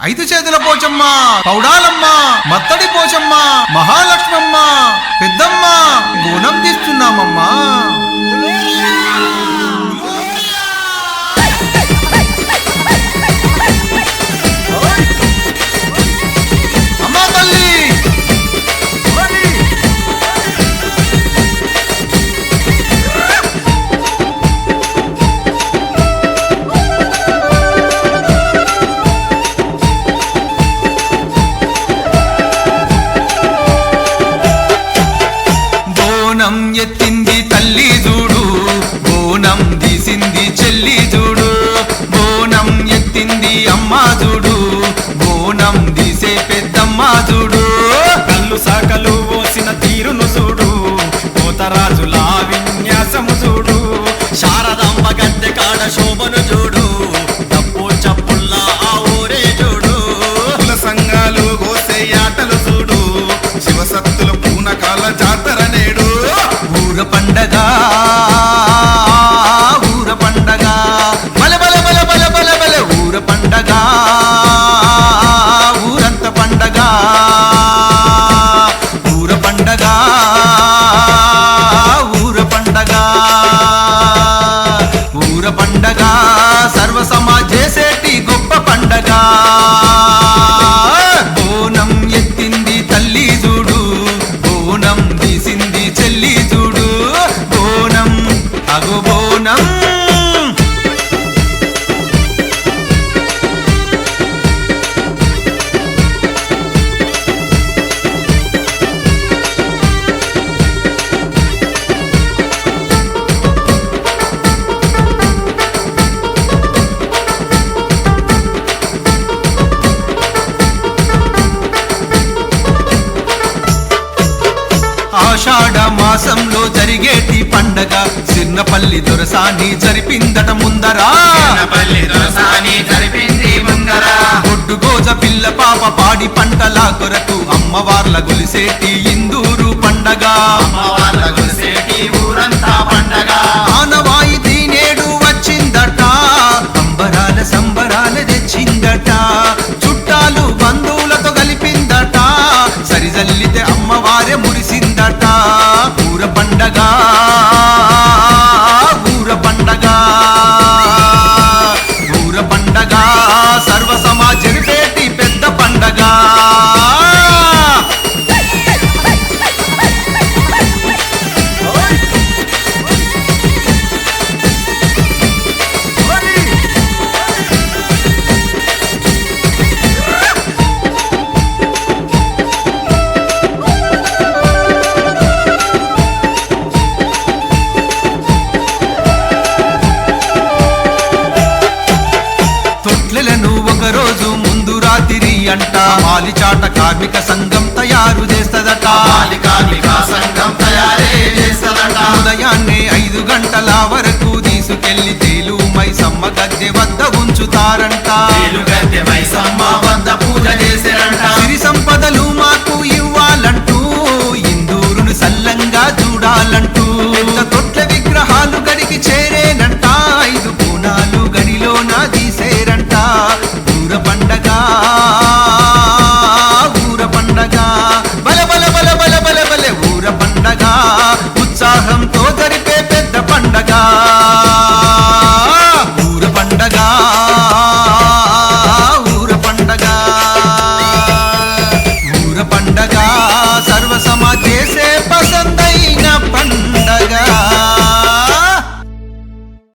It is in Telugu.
ఐదు చేతుల పోచమ్మ పౌడాలమ్మ మత్తడి పోచమ్మ మహాలక్ష్మమ్మ పెద్దమ్మ గుణం తీస్తున్నామమ్మ. yettin పండగా ఆషాఢ మాసంలో జరిగేటి పండగ. చిన్నపల్లి దొరసాని జరిపిందట ముందరా. బొడ్డు గోజ పిల్ల పాప పాడి పంటల కొరకు అమ్మవార్ల గులిసేటి ఇందూరు పండగ. అంట. పాలిచాట కార్మిక సంఘం తయారు చేస్తదట. కార్మిక సంఘం తయారే చేస్తదట. ఉదయాన్నే ఐదు గంటల వరకు తీసుకెళ్ళి తేలు మైసమ్మ గద్దె వద్ద ఉంచుతారంట. వద్ద పూజ చేసే